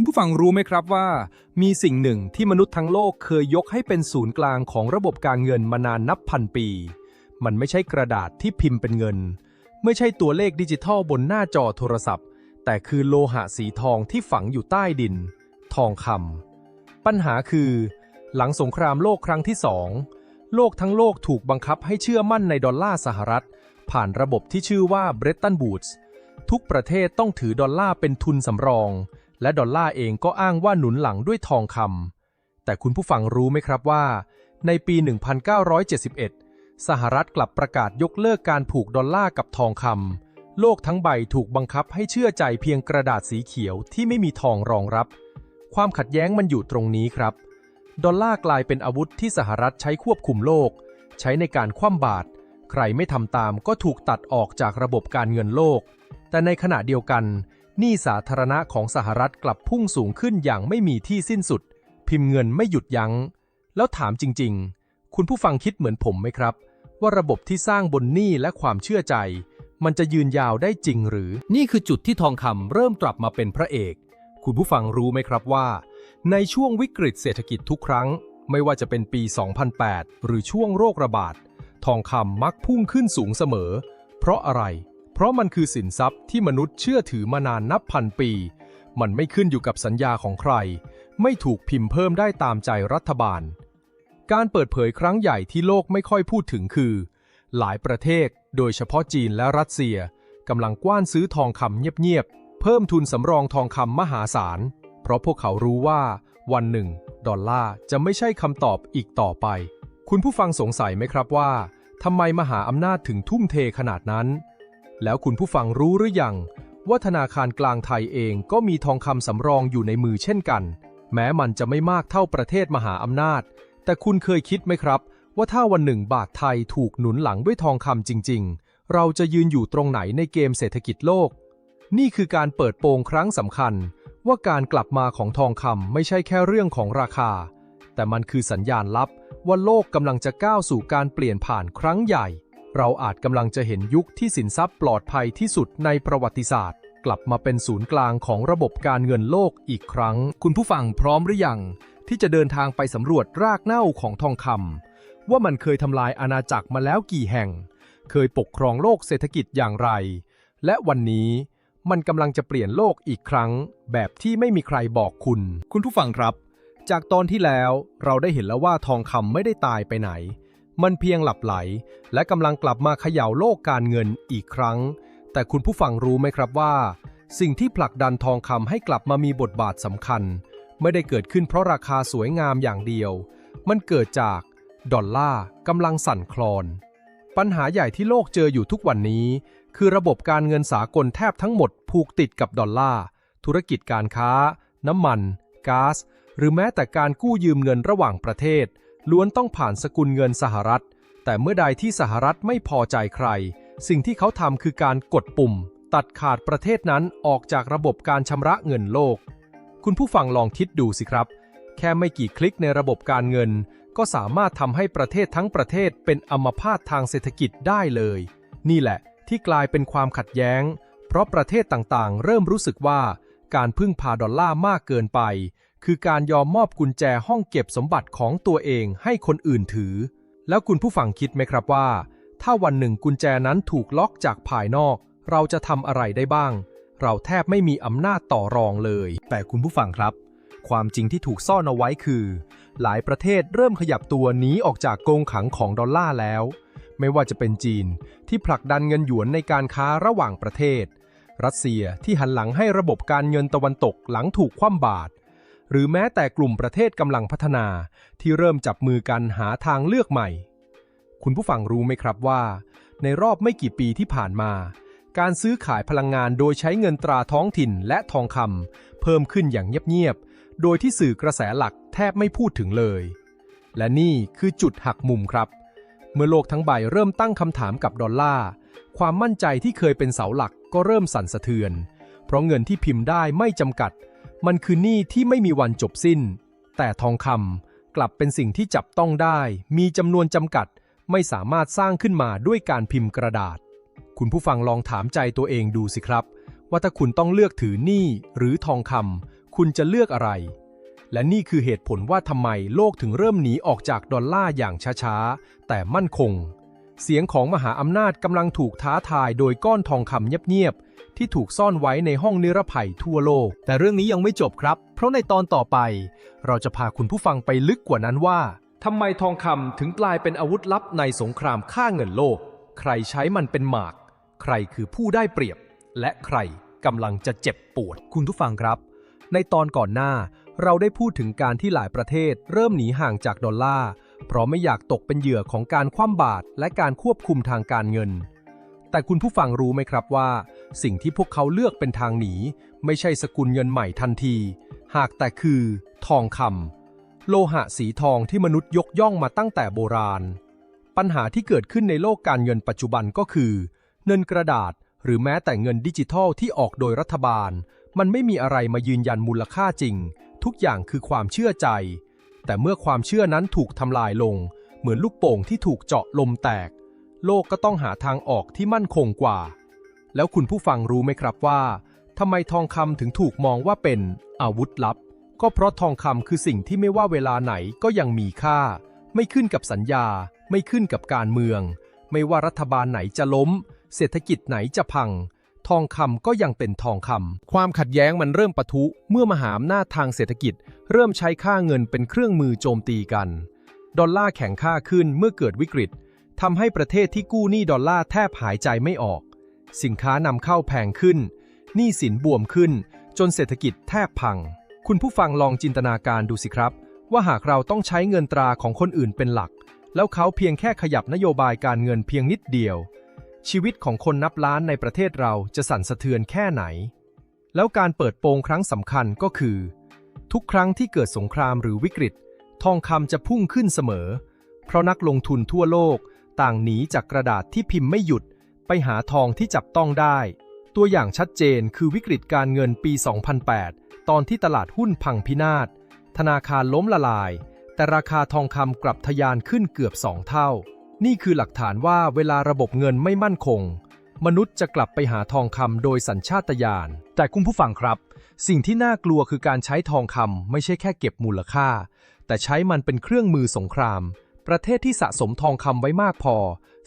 คุณผู้ฟังรู้ไหมครับว่า มีสิ่งหนึ่งที่มนุษย์ทั้งโลกเคยยกให้เป็นศูนย์กลางของระบบการเงินมานานนับพันปี มันไม่ใช่กระดาษที่พิมพ์เป็นเงิน ไม่ใช่ตัวเลขดิจิทัลบนหน้าจอโทรศัพท์ แต่คือโลหะสีทองที่ฝังอยู่ใต้ดิน ทองคำปัญหาคือ หลังสงครามโลกครั้งที่สองโลกทั้งโลกถูกบังคับให้เชื่อมั่นในดอลลาร์สหรัฐ ผ่านระบบที่ชื่อว่าเบรตันบูตส์ทุกประเทศต้องถือดอลลาร์เป็นทุนสำรอง และดอลลาร์เองก็อ้างว่าหนุนหลังด้วยทองคำแต่คุณผู้ฟังรู้ไหมครับว่า ในปี 1971 สหรัฐกลับประกาศยกเลิกการผูกดอลลาร์กับทองคำโลกทั้งใบถูกบังคับให้เชื่อใจเพียงกระดาษสีเขียวที่ไม่มีทองรองรับ ความขัดแย้งมันอยู่ตรงนี้ครับ ดอลลาร์กลายเป็นอาวุธที่สหรัฐใช้ควบคุมโลก ใช้ในการคว่ำบาตรใครไม่ทำตามก็ถูกตัดออกจากระบบการเงินโลก แต่ในขณะเดียวกัน หนี้สาธารณะของสหรัฐกลับพุ่งสูงขึ้นอย่างไม่มีที่สิ้นสุด พิมพ์เงินไม่หยุดยัง้ง แล้วถามจริง ๆ คุณผู้ฟังคิดเหมือนผมไหมครับ ว่าระบบที่สร้างบนหนี้และความเชื่อใจ มันจะยืนยาวได้จริงหรือ นี่คือจุดที่ทองคำเริ่มกลับมาเป็นพระเอก คุณผู้ฟังรู้ไหมครับว่า ในช่วงวิกฤตเศรษฐกิจทุกครั้ง ไม่ว่าจะเป็นปี 2008 หรือช่วงโรคระบาดทองคำมักพุ่งขึ้นสูงเสมอ เพราะอะไร เพราะมันคือสินทรัพย์ที่มนุษย์เชื่อถือมานานนับพันปี มันไม่ขึ้นอยู่กับสัญญาของใคร ไม่ถูกพิมพ์เพิ่มได้ตามใจรัฐบาล การเปิดเผยครั้งใหญ่ที่โลกไม่ค่อยพูดถึงคือ หลายประเทศ โดยเฉพาะจีนและรัสเซียกำลังกว้านซื้อทองคำเงียบๆ เพิ่มทุนสำรองทองคำมหาศาล เพราะพวกเขารู้ว่า วันหนึ่ง ดอลลาร์จะไม่ใช่คำตอบอีกต่อไป คุณผู้ฟังสงสัยไหมครับว่าทำไมมหาอำนาจถึงทุ่มเทขนาดนั้น แล้วคุณผู้ฟังรู้หรือยัง ว่าธนาคารกลางไทยเองก็มีทองคำสำรองอยู่ในมือเช่นกัน แม้มันจะไม่มากเท่าประเทศมหาอำนาจ แต่คุณเคยคิดไหมครับ ว่าถ้าวันหนึ่งบาทไทยถูกหนุนหลังด้วยทองคำจริง ๆ เราจะยืนอยู่ตรงไหนในเกมเศรษฐกิจโลก นี่คือการเปิดโปงครั้งสำคัญ ว่าการกลับมาของทองคำไม่ใช่แค่เรื่องของราคา แต่มันคือสัญญาณลับว่าโลกกำลังจะก้าวสู่การเปลี่ยนผ่านครั้งใหญ่ เราอาจกำลังจะเห็นยุคที่สินทรัพย์ปลอดภัยที่สุดในประวัติศาสตร์ กลับมาเป็นศูนย์กลางของระบบการเงินโลกอีกครั้ง คุณผู้ฟังพร้อมหรือยัง ที่จะเดินทางไปสำรวจรากเหง้าของทองคำว่ามันเคยทำลายอาณาจักรมาแล้วกี่แห่ง เคยปกครองโลกเศรษฐกิจอย่างไร และวันนี้มันกำลังจะเปลี่ยนโลกอีกครั้ง แบบที่ไม่มีใครบอกคุณ คุณผู้ฟังครับ จากตอนที่แล้วเราได้เห็นแล้วว่าทองคำไม่ได้ตายไปไหน มันเพียงหลับไหล และกำลังกลับมาเขย่าโลกการเงินอีกครั้ง แต่คุณผู้ฟังรู้ไหมครับว่า สิ่งที่ผลักดันทองคำให้กลับมามีบทบาทสำคัญ ไม่ได้เกิดขึ้นเพราะราคาสวยงามอย่างเดียว มันเกิดจากดอลลาร์กำลังสั่นคลอน ปัญหาใหญ่ที่โลกเจออยู่ทุกวันนี้ คือระบบการเงินสากลแทบทั้งหมดผูกติดกับดอลลาร์ธุรกิจการค้า น้ำมันก๊าซหรือแม้แต่การกู้ยืมเงินระหว่างประเทศ ล้วนต้องผ่านสกุลเงินสหรัฐ แต่เมื่อใดที่สหรัฐไม่พอใจใคร สิ่งที่เขาทำคือการกดปุ่ม ตัดขาดประเทศนั้นออกจากระบบการชำระเงินโลก คุณผู้ฟังลองคิดดูสิครับ แค่ไม่กี่คลิกในระบบการเงิน ก็สามารถทำให้ประเทศทั้งประเทศเป็นอัมพาตทางเศรษฐกิจได้เลย นี่แหละ ที่กลายเป็นความขัดแย้ง เพราะประเทศต่างๆ เริ่มรู้สึกว่าการพึ่งพาดอลลาร์มากเกินไป คือการยอมมอบกุญแจห้องเก็บสมบัติของตัวเองให้คนอื่นถือ แล้วคุณผู้ฟังคิดไหมครับว่า ถ้าวันหนึ่งกุญแจนั้นถูกล็อกจากภายนอก เราจะทำอะไรได้บ้าง เราแทบไม่มีอำนาจต่อรองเลย แต่คุณผู้ฟังครับ ความจริงที่ถูกซ่อนเอาไว้คือ หลายประเทศเริ่มขยับตัวหนีออกจากกรงขังของดอลลาร์แล้ว ไม่ว่าจะเป็นจีนที่ผลักดันเงินหยวนในการค้าระหว่างประเทศ รัสเซียที่หันหลังให้ระบบการเงินตะวันตกหลังถูกคว่ำบาตร หรือแม้แต่กลุ่มประเทศกำลังพัฒนา ที่เริ่มจับมือกันหาทางเลือกใหม่ คุณผู้ฟังรู้ไหมครับว่า ในรอบไม่กี่ปีที่ผ่านมา การซื้อขายพลังงานโดยใช้เงินตราท้องถิ่นและทองคำเพิ่มขึ้นอย่างเงียบๆ โดยที่สื่อกระแสหลักแทบไม่พูดถึงเลย และนี่คือจุดหักมุมครับ เมื่อโลกทั้งใบเริ่มตั้งคำถามกับดอลลาร์ความมั่นใจที่เคยเป็นเสาหลักก็เริ่มสั่นสะเทือน เพราะเงินที่พิมพ์ได้ไม่จำกัด มันคือหนี้ที่ไม่มีวันจบสิ้น แต่ทองคำกลับเป็นสิ่งที่จับต้องได้ มีจำนวนจำกัด ไม่สามารถสร้างขึ้นมาด้วยการพิมพ์กระดาษ คุณผู้ฟังลองถามใจตัวเองดูสิครับ ว่าถ้าคุณต้องเลือกถือหนี้หรือทองคำคุณจะเลือกอะไร และนี่คือเหตุผลว่าทำไมโลกถึงเริ่มหนีออกจากดอลลาร์อย่างช้าๆ แต่มั่นคง เสียงของมหาอำนาจกำลังถูกท้าทายโดยก้อนทองคำเงียบๆ ที่ถูกซ่อนไว้ในห้องนิรภัยทั่วโลก แต่เรื่องนี้ยังไม่จบครับ เพราะในตอนต่อไป เราจะพาคุณผู้ฟังไปลึกกว่านั้นว่าทำไมทองคำถึงกลายเป็นอาวุธลับในสงครามฆ่าเงินโลก ใครใช้มันเป็นหมาก ใครคือผู้ได้เปรียบ และใครกำลังจะเจ็บปวด คุณผู้ฟังครับ ในตอนก่อนหน้า เราได้พูดถึงการที่หลายประเทศ เริ่มหนีห่างจากดอลลาร์เพราะไม่อยากตกเป็นเหยื่อของการคว่ำบาตรและการควบคุมทางการเงิน แต่คุณผู้ฟังรู้ไหมครับว่า สิ่งที่พวกเขาเลือกเป็นทางหนี ไม่ใช่สกุลเงินใหม่ทันที หากแต่คือ ทองคำโลหะสีทองที่มนุษย์ยกย่องมาตั้งแต่โบราณ ปัญหาที่เกิดขึ้นในโลกการเงินปัจจุบันก็คือ เงินกระดาษหรือแม้แต่เงินดิจิทัลที่ออกโดยรัฐบาล มันไม่มีอะไรมายืนยันมูลค่าจริง ทุกอย่างคือความเชื่อใจ แต่เมื่อความเชื่อนั้นถูกทำลายลง เหมือนลูกโป่งที่ถูกเจาะลมแตก โลกก็ต้องหาทางออกที่มั่นคงกว่า แล้วคุณผู้ฟังรู้ไหมครับว่าทำไมทองคำถึงถูกมองว่าเป็นอาวุธลับ ก็เพราะทองคำคือสิ่งที่ไม่ว่าเวลาไหนก็ยังมีค่า ไม่ขึ้นกับสัญญา ไม่ขึ้นกับการเมือง ไม่ว่ารัฐบาลไหนจะล้ม เศรษฐกิจไหนจะพัง ทองคำก็ยังเป็นทองคำความขัดแย้งมันเริ่มปะทุเมื่อมหาอำนาจทางเศรษฐกิจ เริ่มใช้ค่าเงินเป็นเครื่องมือโจมตีกัน ดอลลาร์แข็งค่าขึ้นเมื่อเกิดวิกฤตทำให้ประเทศที่กู้หนี้ดอลลาร์แทบหายใจไม่ออก สินค้านำเข้าแพงขึ้น หนี้สินบวมขึ้น จนเศรษฐกิจแทบพัง คุณผู้ฟังลองจินตนาการดูสิครับ ว่าหากเราต้องใช้เงินตราของคนอื่นเป็นหลัก แล้วเขาเพียงแค่ขยับนโยบายการเงินเพียงนิดเดียว ชีวิตของคนนับล้านในประเทศเราจะสั่นสะเทือนแค่ไหน แล้วการเปิดโปงครั้งสำคัญก็คือ ทุกครั้งที่เกิดสงครามหรือวิกฤต ทองคำจะพุ่งขึ้นเสมอ เพราะนักลงทุนทั่วโลกต่างหนีจากกระดาษที่พิมพ์ไม่หยุด ไปหาทองที่จับต้องได้ ตัวอย่างชัดเจนคือวิกฤตการเงินปี 2008 ตอนที่ตลาดหุ้นพังพินาศ ธนาคารล้มละลาย แต่ราคาทองคำกลับทะยานขึ้นเกือบสองเท่า นี่คือหลักฐานว่าเวลาระบบเงินไม่มั่นคง มนุษย์จะกลับไปหาทองคำโดยสัญชาตญาณ แต่คุณผู้ฟังครับ สิ่งที่น่ากลัวคือการใช้ทองคำไม่ใช่แค่เก็บมูลค่า แต่ใช้มันเป็นเครื่องมือสงครามประเทศที่สะสมทองคำไว้มากพอ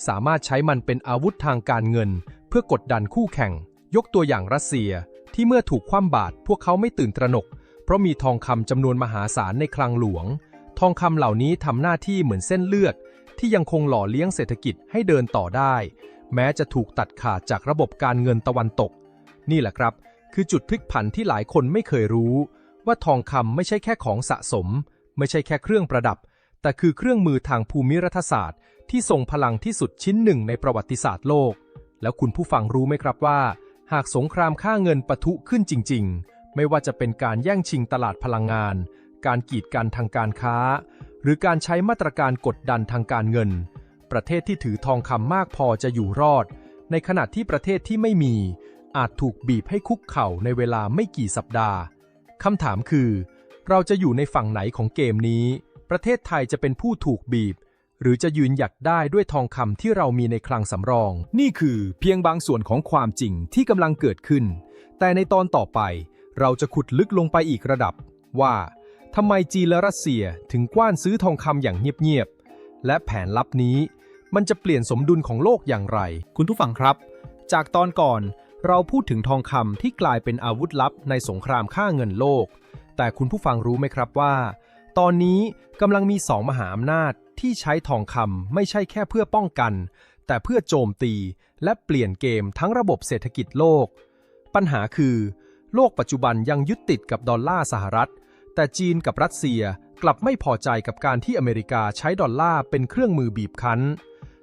สามารถใช้มันเป็นอาวุธทางการเงิน เพื่อกดดันคู่แข่ง ยกตัวอย่างรัสเซีย ที่เมื่อถูกคว่ำบาตรพวกเขาไม่ตื่นตระหนก เพราะมีทองคำจำนวนมหาศาลในคลังหลวง ทองคำเหล่านี้ทำหน้าที่เหมือนเส้นเลือด ที่ยังคงหล่อเลี้ยงเศรษฐกิจให้เดินต่อได้ แม้จะถูกตัดขาดจากระบบการเงินตะวันตก นี่แหละครับ คือจุดพลิกผันที่หลายคนไม่เคยรู้ ว่าทองคำไม่ใช่แค่ของสะสม ไม่ใช่แค่เครื่องประดับ แต่คือเครื่องมือทางภูมิรัฐศาสตร์ ที่ทรงพลังที่สุดชิ้นหนึ่งในประวัติศาสตร์โลก แล้วคุณผู้ฟังรู้ไหมครับว่า หากสงครามค่าเงินปะทุขึ้นจริง ๆ ไม่ว่าจะเป็นการแย่งชิงตลาดพลังงาน การกีดกันทางการค้า หรือการใช้มาตรการกดดันทางการเงิน ประเทศที่ถือทองคำมากพอจะอยู่รอด ในขณะที่ประเทศที่ไม่มี อาจถูกบีบให้คุกเข่าในเวลาไม่กี่สัปดาห์คำถามคือ เราจะอยู่ในฝั่งไหนของเกมนี้ ประเทศไทยจะเป็นผู้ถูกบีบ หรือจะยืนหยัดได้ด้วยทองคำที่เรามีในคลังสำรอง นี่คือเพียงบางส่วนของความจริงที่กำลังเกิดขึ้น แต่ในตอนต่อไป เราจะขุดลึกลงไปอีกระดับ ว่าทำไมจีนและรัสเซียถึงกว้านซื้อทองคำอย่างเงียบๆและแผนลับนี้ มันจะเปลี่ยนสมดุลของโลกอย่างไร คุณผู้ฟังครับ จากตอนก่อนเราพูดถึงทองคำที่กลายเป็นอาวุธลับในสงครามฆ่าเงินโลก แต่คุณผู้ฟังรู้ไหมครับว่า ตอนนี้กำลังมีสองมหาอำนาจ ที่ใช้ทองคำไม่ใช่แค่เพื่อป้องกัน แต่เพื่อโจมตีและเปลี่ยนเกมทั้งระบบเศรษฐกิจโลก ปัญหาคือ โลกปัจจุบันยังยึดติดกับดอลลาร์สหรัฐ แต่จีนกับรัสเซียกลับไม่พอใจกับการที่อเมริกาใช้ดอลลาร์เป็นเครื่องมือบีบคั้น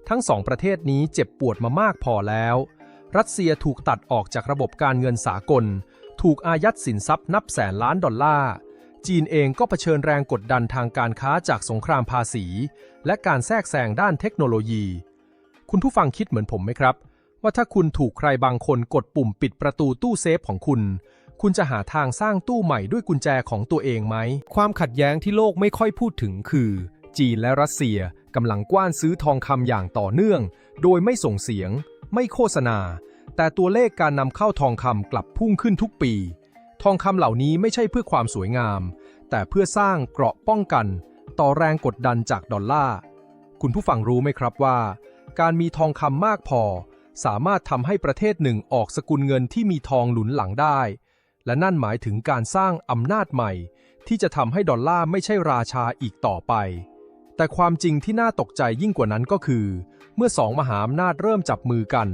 ทั้งสองประเทศนี้เจ็บปวดมามากพอแล้ว รัสเซียถูกตัดออกจากระบบการเงินสากล ถูกอายัดสินทรัพย์นับแสนล้านดอลลาร์ จีนเองก็เผชิญแรงกดดันทางการค้าจากสงครามภาษี และการแทรกแซงด้านเทคโนโลยี คุณผู้ฟังคิดเหมือนผมไหมครับ ว่าถ้าคุณถูกใครบางคนกดปุ่มปิดประตูตู้เซฟของคุณ คุณจะหาทางสร้างตู้ใหม่ด้วยกุญแจของตัวเองไหม ความขัดแย้งที่โลกไม่ค่อยพูดถึงคือ จีนและรัสเซียกำลังกว้านซื้อทองคำอย่างต่อเนื่อง โดยไม่ส่งเสียง ไม่โฆษณา แต่ตัวเลขการนำเข้าทองคำกลับพุ่งขึ้นทุกปี ทองคำเหล่านี้ไม่ใช่เพื่อความสวยงาม แต่เพื่อสร้างเกราะป้องกัน ต่อแรงกดดันจากดอลลาร์ คุณผู้ฟังรู้ไหมครับว่า การมีทองคำมากพอ สามารถทำให้ประเทศหนึ่งออกสกุลเงินที่มีทองหนุนหลังได้ และนั่นหมายถึงการสร้างอำนาจใหม่ ที่จะทำให้ดอลลาร์ไม่ใช่ราชาอีกต่อไป แต่ความจริงที่น่าตกใจยิ่งกว่านั้นก็คือ เมื่อสองมหาอำนาจเริ่มจับมือกัน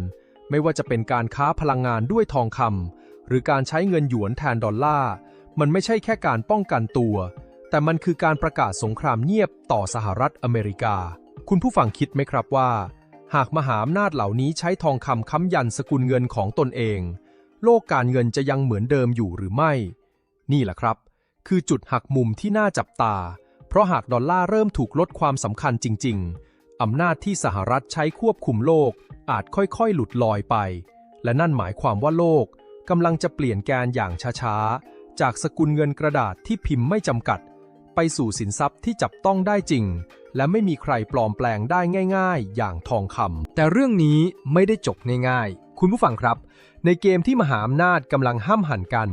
ไม่ว่าจะเป็นการค้าพลังงานด้วยทองคำ หรือการใช้เงินหยวนแทนดอลลาร์ มันไม่ใช่แค่การป้องกันตัว แต่มันคือการประกาศสงครามเงียบต่อสหรัฐอเมริกา คุณผู้ฟังคิดไหมครับว่า หากมหาอำนาจเหล่านี้ใช้ทองคำค้ำยันสกุลเงินของตนเอง โลกการเงินจะยังเหมือนเดิมอยู่หรือไม่ นี่แหละครับ คือจุดหักมุมที่น่าจับตา เพราะหากดอลลาร์เริ่มถูกลดความสำคัญจริง ๆอำนาจที่สหรัฐใช้ควบคุมโลกอาจค่อยๆ หลุดลอยไป และนั่นหมายความว่าโลก กำลังจะเปลี่ยนแกนอย่างช้าๆ จากสกุลเงินกระดาษที่พิมพ์ไม่จำกัด ไปสู่สินทรัพย์ที่จับต้องได้จริง และไม่มีใครปลอมแปลงได้ง่ายๆ อย่างทองคำแต่เรื่องนี้ไม่ได้จบง่ายๆ คุณผู้ฟังครับ ในเกมที่มหาอำนาจกำลังห้ามหันกัน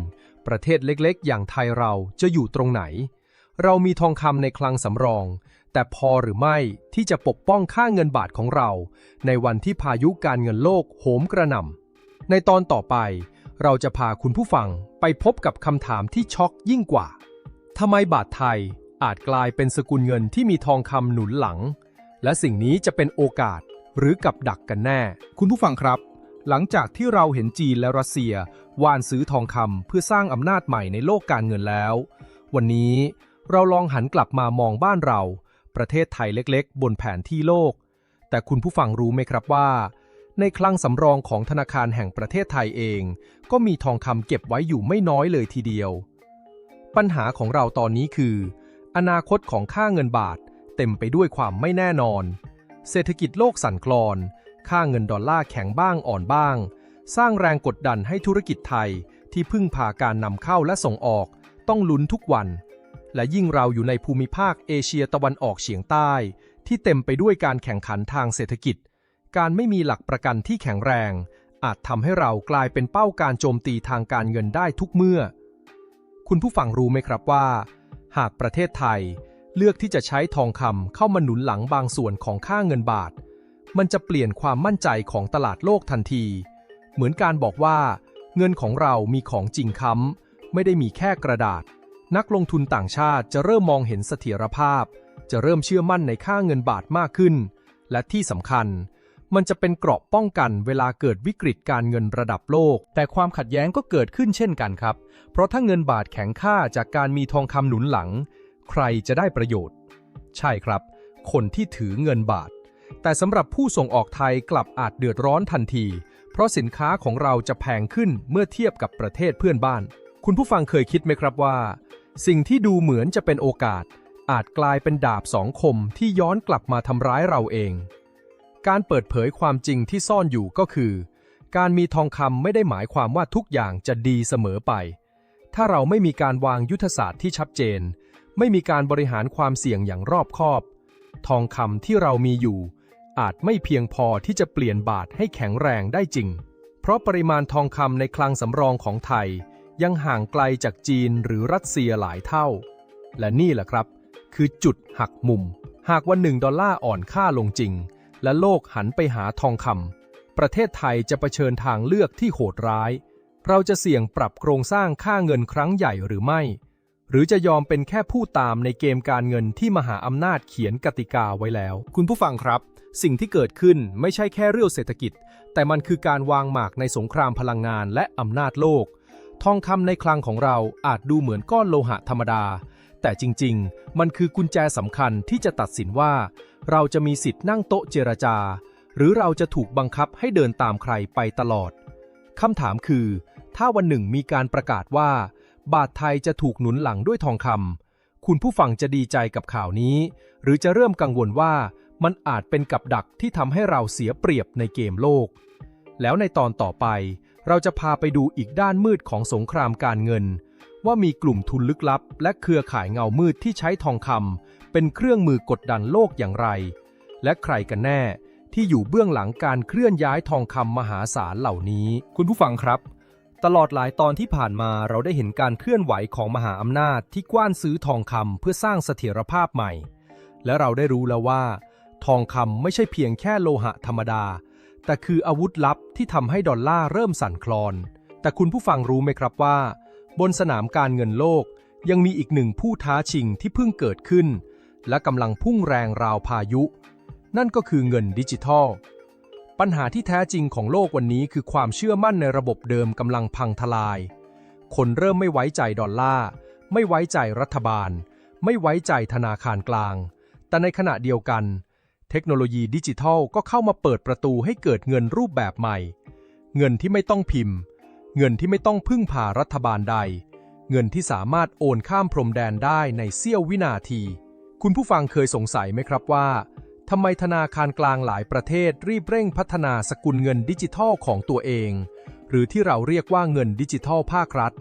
ประเทศเล็กๆ อย่างไทยเราจะอยู่ตรงไหน เรามีทองคำในคลังสำรองแต่พอหรือไม่ที่จะปกป้องค่าเงินบาทของเรา ในวันที่พายุการเงินโลกโหมกระหน่ำในตอนต่อไป เราจะพาคุณผู้ฟังไปพบกับคำถามที่ช็อกยิ่งกว่า ทำไมบาทไทยอาจกลายเป็นสกุลเงินที่มีทองคำหนุนหลัง และสิ่งนี้จะเป็นโอกาสหรือกับดักกันแน่ คุณผู้ฟังครับ หลังจากที่เราเห็นจีนและรัสเซียวานซื้อทองคำเพื่อสร้างอำนาจใหม่ในโลกการเงินแล้ว วันนี้เราลองหันกลับมามองบ้านเรา ประเทศไทยเล็กๆ บนแผนที่โลก แต่คุณผู้ฟังรู้ไหมครับว่า ในคลังสำรองของธนาคารแห่งประเทศไทยเอง ก็มีทองคำเก็บไว้อยู่ไม่น้อยเลยทีเดียว ปัญหาของเราตอนนี้คือ อนาคตของค่าเงินบาทเต็มไปด้วยความไม่แน่นอน เศรษฐกิจโลกสั่นคลอน ค่าเงินดอลลาร์แข็งบ้างอ่อนบ้าง สร้างแรงกดดันให้ธุรกิจไทยที่พึ่งพาการนำเข้าและส่งออกต้องลุ้นทุกวัน และยิ่งเราอยู่ในภูมิภาคเอเชียตะวันออกเฉียงใต้ ที่เต็มไปด้วยการแข่งขันทางเศรษฐกิจ การไม่มีหลักประกันที่แข็งแรง อาจทำให้เรากลายเป็นเป้าการโจมตีทางการเงินได้ทุกเมื่อ คุณผู้ฟังรู้ไหมครับว่า หากประเทศไทยเลือกที่จะใช้ทองคำเข้ามาหนุนหลังบางส่วนของค่าเงินบาท มันจะเปลี่ยนความมั่นใจของตลาดโลกทันที เหมือนการบอกว่า เงินของเรามีของจริงค้ำไม่ได้มีแค่กระดาษ นักลงทุนต่างชาติจะเริ่มมองเห็นเสถียรภาพ จะเริ่มเชื่อมั่นในค่าเงินบาทมากขึ้น และที่สำคัญ มันจะเป็นเกราะป้องกันเวลาเกิดวิกฤตการเงินระดับโลก แต่ความขัดแย้งก็เกิดขึ้นเช่นกันครับ เพราะถ้าเงินบาทแข็งค่าจากการมีทองคำหนุนหลัง ใครจะได้ประโยชน์ ใช่ครับ คนที่ถือเงินบาท แต่สำหรับผู้ส่งออกไทยกลับอาจเดือดร้อนทันที เพราะสินค้าของเราจะแพงขึ้นเมื่อเทียบกับประเทศเพื่อนบ้าน คุณผู้ฟังเคยคิดไหมครับว่า สิ่งที่ดูเหมือนจะเป็นโอกาส อาจกลายเป็นดาบสองคมที่ย้อนกลับมาทำร้ายเราเอง การเปิดเผยความจริงที่ซ่อนอยู่ก็คือ การมีทองคำไม่ได้หมายความว่าทุกอย่างจะดีเสมอไป ถ้าเราไม่มีการวางยุทธศาสตร์ที่ชัดเจน ไม่มีการบริหารความเสี่ยงอย่างรอบคอบ ทองคำที่เรามีอยู่ อาจไม่เพียงพอที่จะเปลี่ยนบาทให้แข็งแรงได้จริง เพราะปริมาณทองคำในคลังสำรองของไทย ยังห่างไกลจากจีนหรือรัสเซียหลายเท่า และนี่แหละครับ คือจุดหักมุม หากวันหนึ่งดอลลาร์อ่อนค่าลงจริง และโลกหันไปหาทองคำประเทศไทยจะเผชิญทางเลือกที่โหดร้าย เราจะเสี่ยงปรับโครงสร้างค่าเงินครั้งใหญ่หรือไม่ หรือจะยอมเป็นแค่ผู้ตามในเกมการเงินที่มหาอำนาจเขียนกติกาไว้แล้ว คุณผู้ฟังครับ สิ่งที่เกิดขึ้นไม่ใช่แค่เรื่องเศรษฐกิจ แต่มันคือการวางหมากในสงครามพลังงานและอำนาจโลก ทองคำในคลังของเราอาจดูเหมือนก้อนโลหะธรรมดา แต่จริง ๆ มันคือกุญแจสำคัญที่จะตัดสินว่า เราจะมีสิทธิ์นั่งโต๊ะเจรจา หรือเราจะถูกบังคับให้เดินตามใครไปตลอดคำถามคือ ถ้าวันหนึ่งมีการประกาศว่า บาทไทยจะถูกหนุนหลังด้วยทองคำคุณผู้ฟังจะดีใจกับข่าวนี้ หรือจะเริ่มกังวลว่ามันอาจเป็นกับดักที่ทำให้เราเสียเปรียบในเกมโลก แล้วในตอนต่อไป เราจะพาไปดูอีกด้านมืดของสงครามการเงิน ว่ามีกลุ่มทุนลึกลับ และเครือข่ายเงามืดที่ใช้ทองคำ เป็นเครื่องมือกดดันโลกอย่างไร และใครกันแน่ที่อยู่เบื้องหลังการเคลื่อนย้ายทองคำมหาศาลเหล่านี้ คุณผู้ฟังครับ ตลอดหลายตอนที่ผ่านมาเราได้เห็นการเคลื่อนไหวของมหาอำนาจที่กว้านซื้อทองคำเพื่อสร้างเสถียรภาพใหม่ และเราได้รู้แล้วว่า ทองคำไม่ใช่เพียงแค่โลหะธรรมดา แต่คืออาวุธลับที่ทำให้ดอลลาร์เริ่มสั่นคลอน แต่คุณผู้ฟังรู้ไหมครับว่า บนสนามการเงินโลกยังมีอีกหนึ่งผู้ท้าชิงที่เพิ่งเกิดขึ้น และกำลังพุ่งแรงราวพายุ นั่นก็คือเงินดิจิทัล ปัญหาที่แท้จริงของโลกวันนี้คือความเชื่อมั่นในระบบเดิมกำลังพังทลาย คนเริ่มไม่ไว้ใจดอลลาร์ ไม่ไว้ใจรัฐบาล ไม่ไว้ใจธนาคารกลาง แต่ในขณะเดียวกัน เทคโนโลยีดิจิทัลก็เข้ามาเปิดประตูให้เกิดเงินรูปแบบใหม่ เงินที่ไม่ต้องพิมพ์ เงินที่ไม่ต้องพึ่งพารัฐบาลใด เงินที่สามารถโอนข้ามพรมแดนได้ในเสี้ยววินาที คุณผู้ฟังเคยสงสัยไหมครับว่าทำไมธนาคารกลางหลายประเทศรีบเร่งพัฒนาสกุลเงินดิจิทัลของตัวเอง หรือที่เราเรียกว่าเงินดิจิทัลภาครัฐ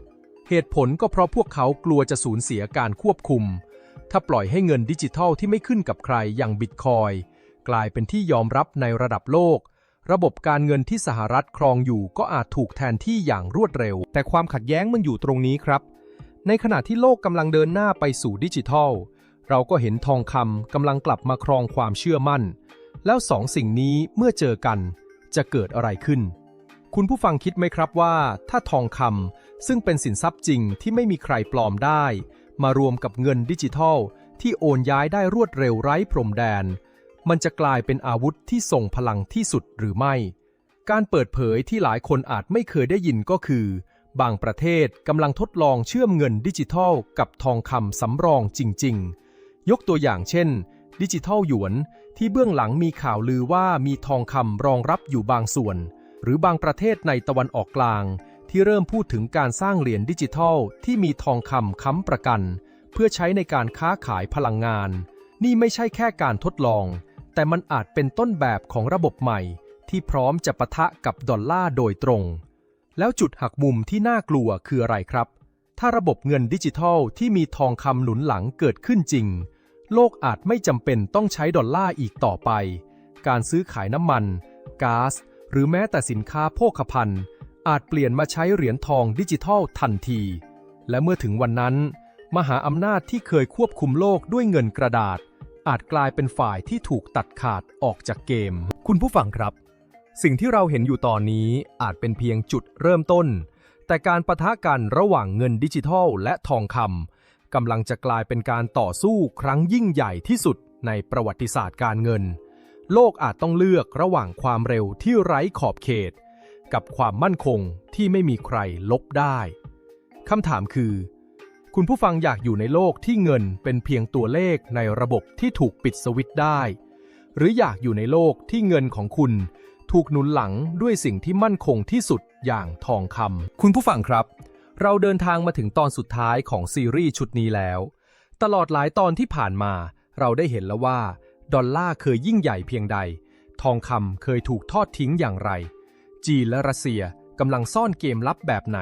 เหตุผลก็เพราะพวกเขากลัวจะสูญเสียการควบคุม ถ้าปล่อยให้เงินดิจิทัลที่ไม่ขึ้นกับใครอย่างบิตคอยกลายเป็นที่ยอมรับในระดับโลก ระบบการเงินที่สหรัฐครองอยู่ก็อาจถูกแทนที่อย่างรวดเร็ว แต่ความขัดแย้งมันอยู่ตรงนี้ครับ ในขณะที่โลกกำลังเดินหน้าไปสู่ดิจิทัล เราก็เห็นทองคำกำลังกลับมาครองความเชื่อมั่น แล้วสองสิ่งนี้เมื่อเจอกันจะเกิดอะไรขึ้น คุณผู้ฟังคิดไหมครับว่า ถ้าทองคำซึ่งเป็นสินทรัพย์จริงที่ไม่มีใครปลอมได้ มารวมกับเงินดิจิทัล ที่โอนย้ายได้รวดเร็วไร้พรมแดน มันจะกลายเป็นอาวุธที่ส่งพลังที่สุดหรือไม่ การเปิดเผยที่หลายคนอาจไม่เคยได้ยินก็คือบางประเทศกำลังทดลองเชื่อมเงินดิจิทัล กับทองคำสำรองจริง ๆ ยกตัวอย่างเช่น ดิจิทัลหยวน ที่เบื้องหลังมีข่าวลือว่ามีทองคำรองรับอยู่บางส่วน หรือบางประเทศในตะวันออกกลาง ที่เริ่มพูดถึงการสร้างเหรียญดิจิทัล ที่มีทองคำค้ำประกัน เพื่อใช้ในการค้าขายพลังงาน นี่ไม่ใช่แค่การทดลอง แต่มันอาจเป็นต้นแบบของระบบใหม่ ที่พร้อมจะปะทะกับดอลลาร์โดยตรง แล้วจุดหักมุมที่น่ากลัวคืออะไรครับ ถ้าระบบเงินดิจิทัลที่มีทองคำหนุนหลังเกิดขึ้นจริง โลกอาจไม่จำเป็นต้องใช้ดอลลาร์อีกต่อไป การซื้อขายน้ำมันก๊าซหรือแม้แต่สินค้าโภคภัณฑ์ อาจเปลี่ยนมาใช้เหรียญทองดิจิทัลทันที และเมื่อถึงวันนั้น มหาอำนาจที่เคยควบคุมโลกด้วยเงินกระดาษ อาจกลายเป็นฝ่ายที่ถูกตัดขาดออกจากเกม คุณผู้ฟังครับ สิ่งที่เราเห็นอยู่ตอนนี้อาจเป็นเพียงจุดเริ่มต้น แต่การประทะกันระหว่างเงินดิจิทัลและทองคำกำลังจะกลายเป็นการต่อสู้ครั้งยิ่งใหญ่ที่สุดในประวัติศาสตร์การเงิน โลกอาจต้องเลือกระหว่างความเร็วที่ไร้ขอบเขต กับความมั่นคงที่ไม่มีใครลบได้คำถามคือ คุณผู้ฟังอยากอยู่ในโลกที่เงินเป็นเพียงตัวเลขในระบบที่ถูกปิดสวิตช์ได้ หรืออยากอยู่ในโลกที่เงินของคุณ ถูกหนุนหลังด้วยสิ่งที่มั่นคงที่สุดอย่างทองคำคุณผู้ฟังครับ เราเดินทางมาถึงตอนสุดท้ายของซีรีส์ชุดนี้แล้ว ตลอดหลายตอนที่ผ่านมา เราได้เห็นแล้วว่า ดอลลาร์เคยยิ่งใหญ่เพียงใด ทองคำเคยถูกทอดทิ้งอย่างไร จีนและรัสเซียกำลังซ่อนเกมลับแบบไหน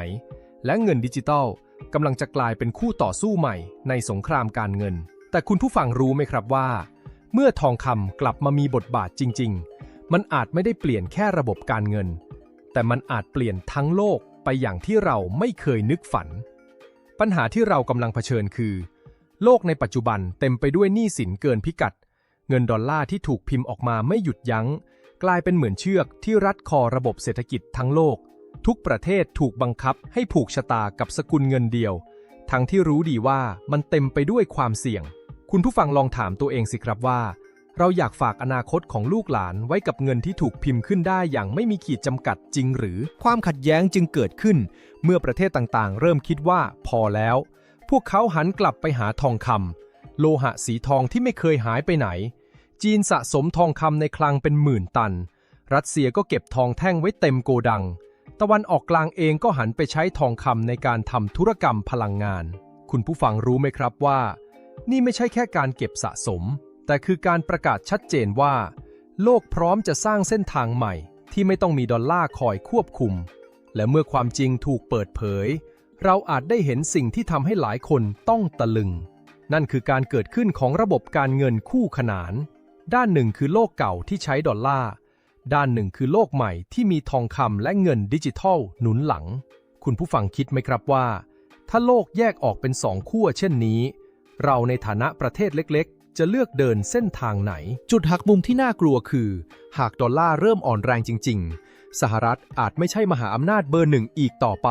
และเงินดิจิทัลกำลังจะกลายเป็นคู่ต่อสู้ใหม่ในสงครามการเงิน แต่คุณผู้ฟังรู้ไหมครับว่า เมื่อทองคำกลับมามีบทบาทจริง ๆ มันอาจไม่ได้เปลี่ยนแค่ระบบการเงิน แต่มันอาจเปลี่ยนทั้งโลกไปอย่างที่เราไม่เคยนึกฝัน ปัญหาที่เรากำลังเผชิญคือ โลกในปัจจุบันเต็มไปด้วยหนี้สินเกินพิกัด เงินดอลลาร์ที่ถูกพิมพ์ออกมาไม่หยุดยัง้ง กลายเป็นเหมือนเชือกที่รัดคอระบบเศรษฐกิจทั้งโลก ทุกประเทศถูกบังคับให้ผูกชะตากับสกุลเงินเดียว ทั้งที่รู้ดีว่ามันเต็มไปด้วยความเสี่ยง คุณผู้ฟังลองถามตัวเองสิครับว่า เราอยากฝากอนาคตของลูกหลานไว้กับเงินที่ถูกพิมพ์ขึ้นได้อย่างไม่มีขีดจำกัดจริงหรือ ความขัดแย้งจึงเกิดขึ้น เมื่อประเทศต่างๆ เริ่มคิดว่าพอแล้ว พวกเขาหันกลับไปหาทองคำโลหะสีทองที่ไม่เคยหายไปไหน จีนสะสมทองคำในคลังเป็นหมื่นตัน รัสเซียก็เก็บทองแท่งไว้เต็มโกดัง ตะวันออกกลางเองก็หันไปใช้ทองคำในการทำธุรกรรมพลังงาน คุณผู้ฟังรู้ไหมครับว่า นี่ไม่ใช่แค่การเก็บสะสม แต่คือการประกาศชัดเจนว่า โลกพร้อมจะสร้างเส้นทางใหม่ที่ไม่ต้องมีดอลลาร์คอยควบคุม และเมื่อความจริงถูกเปิดเผย เราอาจได้เห็นสิ่งที่ทำให้หลายคนต้องตะลึง นั่นคือการเกิดขึ้นของระบบการเงินคู่ขนาน ด้านหนึ่งคือโลกเก่าที่ใช้ดอลลาร์ด้านหนึ่งคือโลกใหม่ที่มีทองคำและเงินดิจิทัลหนุนหลัง คุณผู้ฟังคิดไหมครับว่า ถ้าโลกแยกออกเป็นสองขั้วเช่นนี้ เราในฐานะประเทศเล็ก จะเลือกเดินเส้นทางไหน จุดหักมุมที่น่ากลัวคือ หากดอลลาร์เริ่มอ่อนแรงจริง ๆ สหรัฐอาจไม่ใช่มหาอำนาจเบอร์หนึ่งอีกต่อไป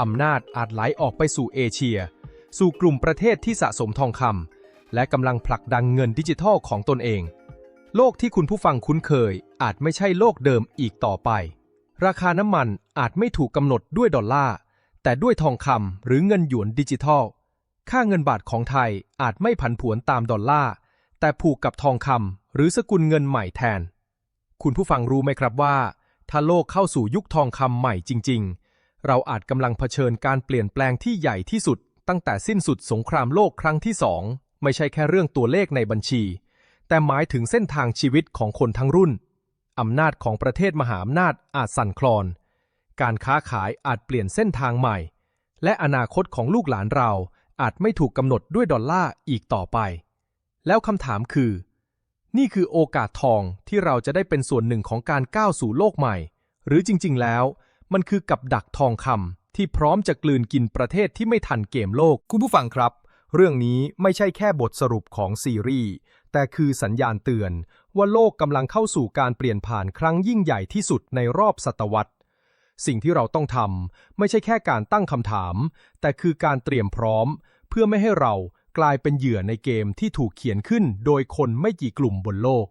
อำนาจอาจไหลออกไปสู่เอเชีย สู่กลุ่มประเทศที่สะสมทองคำและกำลังผลักดันเงินดิจิทัลของตนเอง โลกที่คุณผู้ฟังคุ้นเคย อาจไม่ใช่โลกเดิมอีกต่อไป ราคาน้ำมันอาจไม่ถูกกำหนดด้วยดอลลาร์แต่ด้วยทองคำหรือเงินหยวนดิจิทัล ค่าเงินบาทของไทยอาจไม่ผันผวนตามดอลลาร์ แต่ผูกกับทองคำหรือสกุลเงินใหม่แทน คุณผู้ฟังรู้ไหมครับว่า ถ้าโลกเข้าสู่ยุคทองคำใหม่จริง ๆ เราอาจกำลังเผชิญการเปลี่ยนแปลงที่ใหญ่ที่สุด ตั้งแต่สิ้นสุดสงครามโลกครั้งที่สองไม่ใช่แค่เรื่องตัวเลขในบัญชี แต่หมายถึงเส้นทางชีวิตของคนทั้งรุ่นอำนาจของประเทศมหาอำนาจอาจสั่นคลอน การค้าขายอาจเปลี่ยนเส้นทางใหม่ และอนาคตของลูกหลานเรา อาจไม่ถูกกำหนดด้วยดอลลาร์อีกต่อไป แล้วคำถามคือ นี่คือโอกาสทองที่เราจะได้เป็นส่วนหนึ่งของการก้าวสู่โลกใหม่ หรือจริง ๆ แล้ว มันคือกับดักทองคำที่พร้อมจะกลืนกินประเทศที่ไม่ทันเกมโลก คุณผู้ฟังครับ เรื่องนี้ไม่ใช่แค่บทสรุปของซีรีส์แต่คือสัญญาณเตือน ว่าโลกกำลังเข้าสู่การเปลี่ยนผ่านครั้งยิ่งใหญ่ที่สุดในรอบศตวรรษ สิ่งที่เราต้องทำไม่ใช่แค่การตั้งคำถาม แต่คือการเตรียมพร้อม เพื่อไม่ให้เรากลายเป็นเหยื่อในเกมที่ถูกเขียนขึ้นโดยคนไม่กี่กลุ่มบนโลก